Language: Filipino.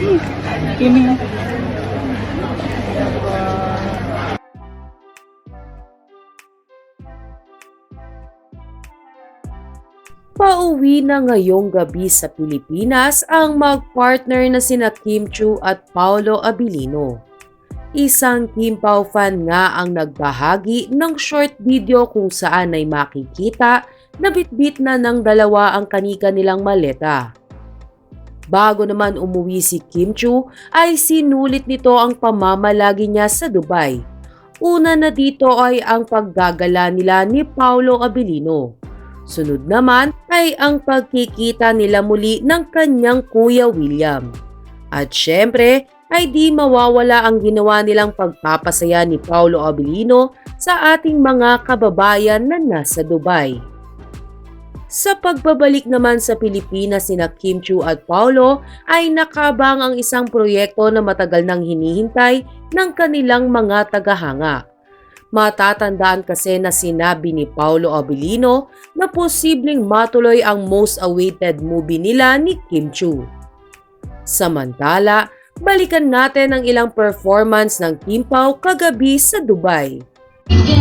Kimi. Pauwi na ngayong gabi sa Pilipinas ang mag-partner na sina Kim Chu at Paolo Abilino. Isang Kim Pao fan nga ang nagbahagi ng short video kung saan ay makikita na bitbit na ng dalawa ang kanika nilang maleta. Bago naman umuwi si Kim Chu ay sinulit nito ang pamamalagi niya sa Dubai. Una na dito ay ang paggagala nila ni Paolo Abilino. Sunod naman ay ang pagkikita nila muli ng kanyang kuya William. At syempre ay di mawawala ang ginawa nilang pagpapasaya ni Paulo Abilino sa ating mga kababayan na nasa Dubai. Sa pagbabalik naman sa Pilipinas sina Kim Chu at Paulo ay nakabang ang isang proyekto na matagal nang hinihintay ng kanilang mga tagahanga. Matatandaan kasi na sinabi ni Paulo Abilino na posibleng matuloy ang most awaited movie nila ni Kim Chu. Samantala, balikan natin ang ilang performance ng Kim Pao kagabi sa Dubai. Yeah.